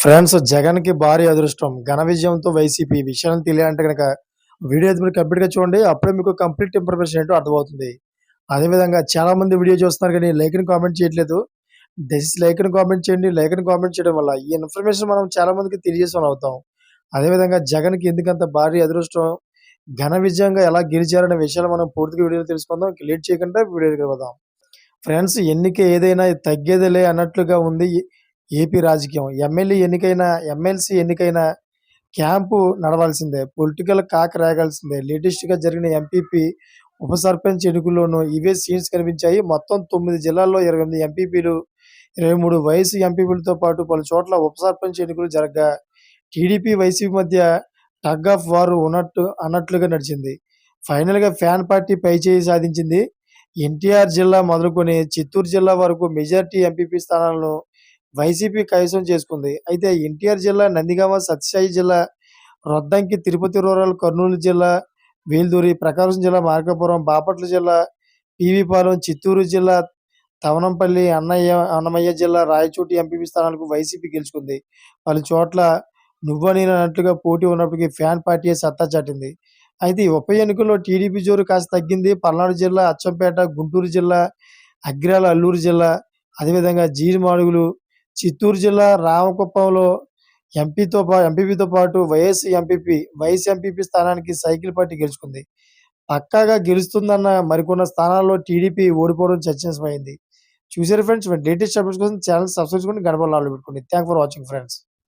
Friends జగన్కి భారీ అదృష్టం. ఘన విజయంతో వైసీపీ విషయాన్ని తెలియాలంటే గనక వీడియో అయితే మీరు కంప్లీట్‌గా చూడండి. అప్పుడే మీకు కంప్లీట్ ఇన్ఫర్మేషన్ ఏంటో అర్థమవుతుంది. అదేవిధంగా చాలామంది వీడియో చూస్తున్నారు కానీ లైక్ అని కామెంట్ చేయట్లేదు. దయచేసి లైక్ అని కామెంట్ చేయండి. లైక్ అని కామెంట్ చేయడం వల్ల ఈ ఇన్ఫర్మేషన్ మనం చాలా మందికి తెలియజేసిన అవుతాం. అదేవిధంగా జగన్‌కి ఎందుకంత భారీ అదృష్టం, ఘన విజయంగా ఎలా గెలిచారనే విషయాలు మనం పూర్తిగా వీడియోలో తెలుసుకుందాం. లేట్ చేయకుండా వీడియోకి వెళ్దాం. ఫ్రెండ్స్ ఎన్నిక ఏదైనా తగ్గేదిలే అన్నట్లుగా ఉంది ఏపీ రాజకీయం. ఎమ్మెల్యే ఎన్నికైనా, ఎమ్మెల్సీ ఎన్నికైనా క్యాంపు నడవాల్సిందే. పొలిటికల్ కాక రాగాల్సిందే లేటెస్ట్‌గా జరిగిన ఎంపీపీ, ఉప సర్పంచ్ ఎన్నికల్లోనూ ఇవే సీన్స్ కనిపించాయి. మొత్తం తొమ్మిది జిల్లాల్లో 28 ఎంపీపీలు, ఇరవై మూడు వయసు ఎంపీపీలతో పాటు పలు చోట్ల ఉప సర్పంచ్ ఎన్నికలు జరగ్గా టీడీపీ, వైసీపీ మధ్య టగ్ ఆఫ్ వారు ఉన్నట్టు అన్నట్లుగా నడిచింది. ఫైనల్‌గా ఫ్యాన్ పార్టీ పైచేయి సాధించింది. ఎన్టీఆర్ జిల్లా మొదలుకొని చిత్తూరు జిల్లా వరకు మెజార్టీ ఎంపీపీ స్థానాలను వైసీపీ కైవసం చేసుకుంది. అయితే ఎన్టీఆర్ జిల్లా, నందిగామ, సత్యసాయి జిల్లా, రొద్దంకి, తిరుపతి రూరల్, కర్నూలు జిల్లా, వేల్దూరి, ప్రకాశం జిల్లా, మార్కాపురం, బాపట్ల జిల్లా, పీవీపాలెం, చిత్తూరు జిల్లా, తవనంపల్లి, అన్నయ్య అన్నమయ్య జిల్లా, రాయచోటి ఎంపీపీ స్థానాలకు వైసీపీ గెలుచుకుంది. పలు చోట్ల నువ్వా నేనా అన్నట్లుగా పోటీ ఉన్నప్పటికీ ఫ్యాన్ పార్టీ సత్తా చాటింది. అయితే ఉప ఎన్నికల్లో టీడీపీ జోరు కాస్త తగ్గింది. పల్నాడు జిల్లా, అచ్చంపేట, గుంటూరు జిల్లా, అగ్రాల, అల్లూరు జిల్లా, అదేవిధంగా జీడిమాడుగులు, చిత్తూరు జిల్లా రామకుప్పంలో ఎంపీతో పా ఎంపీపీతో పాటు వైఎస్ ఎంపీపీ, వైఎస్ ఎంపీపీ స్థానానికి సైకిల్ పార్టీ గెలుచుకుంది. పక్కాగా గెలుస్తుందన్న మరికొన్న స్థానాల్లో టీడీపీ ఓడిపోవడం చర్చనీయమైంది చూసారు ఫ్రెండ్స్ లేటెస్ట్ అప్డేట్స్ కోసం ఛానల్ సబ్స్క్రైబ్ చేసుకుని గడప ఆల్ పెట్టుకోండి. Thank for watching friends.